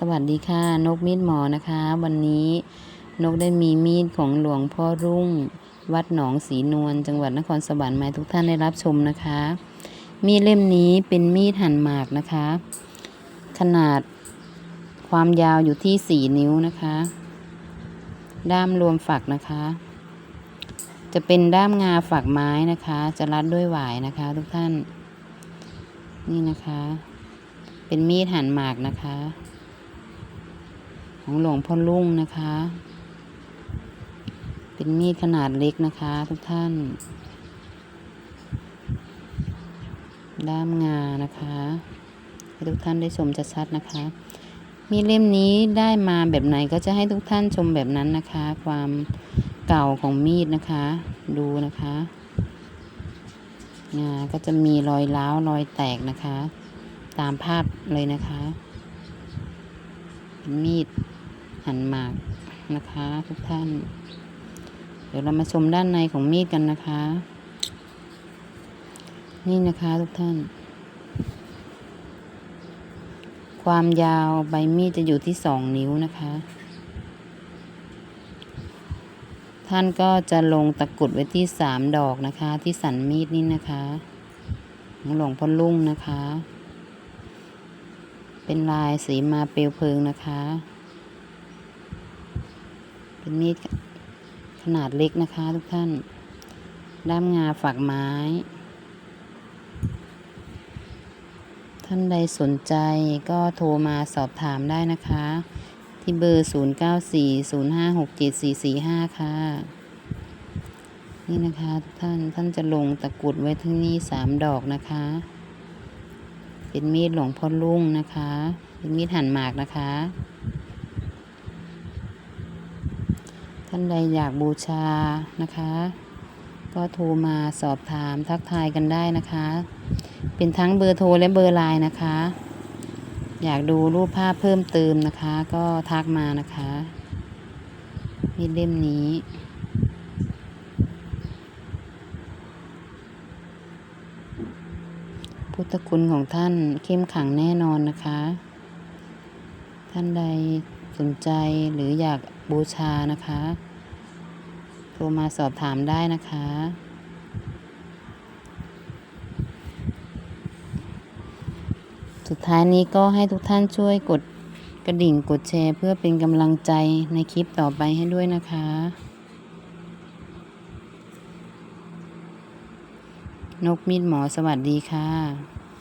สวัสดีค่ะ นกมีดหมอนะคะ วันนี้นกได้มีมีดของหลวงพ่อรุ่ง วัดหนองสีนวลจังหวัดนครสวรรค์มาทุกท่านได้รับชมนะคะ มีดเล่มนี้เป็นมีดหั่นหมากนะคะ ขนาดความยาวอยู่ที่สี่นิ้วนะคะ ด้ามรวมฝักนะคะ จะเป็นด้ามงาฝักไม้นะคะ จะรัดด้วยหวายนะคะ ทุกท่าน นี่นะคะ เป็นมีดหั่นหมากนะคะ ของหลวงพ่อลุ่งนะคะ เป็นมีดขนาดเล็กนะคะ ทุกท่าน ด้ามงานะคะให้ทุกท่านได้ชมชัดๆนะคะ มีเล่มนี้ได้มาแบบไหนก็จะให้ทุกท่านชมแบบนั้นนะคะ ความเก่าของมีดนะคะ ดูนะคะ งา ก็จะมีรอยร้าวรอยแตกนะคะ ตามภาพเลยนะคะ มีด หันหมากนะคะทุกท่าน เดี๋ยวเรามาชมด้านในของมีดกันนะคะ นี่นะคะทุกท่าน ความยาวใบมีดจะอยู่ที่สองนิ้วนะคะ ท่านก็จะลงตะกรุดไว้ที่สามดอกนะคะ ที่สันมีดนี่นะคะของหลวงพ่อลุ่งนะคะ เป็นลายสีมาเปลวเพลิงนะคะ เป็นมีดขนาดเล็กนะคะทุกท่าน ด้ามงาฝักไม้ ท่านใดสนใจก็โทรมาสอบถามได้นะคะ ที่เบอร์ 0940567445 ค่ะ นี่นะคะทุกท่านท่านจะลงตะกรุดไว้ที่นี่สามดอกนะคะ เป็นมีดหลวงพ่อลุ่งนะคะ เป็นมีดหั่นหมากนะคะ ท่านใดอยากบูชานะคะ ก็โทรมาสอบถามทักทายกันได้นะคะ เป็นทั้งเบอร์โทรและเบอร์ไลน์นะคะ อยากดูรูปภาพเพิ่มเติมนะคะ ก็ทักมานะคะมีเล่มนี้พุทธคุณของท่านเข้มขังแน่นอนนะคะ ท่านใดสนใจหรืออยาก บูชานะคะ โทรมาสอบถามได้นะคะ สุดท้ายนี้ก็ให้ทุกท่านช่วยกดกระดิ่งกดแชร์ เพื่อเป็นกำลังใจในคลิปต่อไปให้ด้วยนะคะ นกมีดหมอสวัสดีค่ะ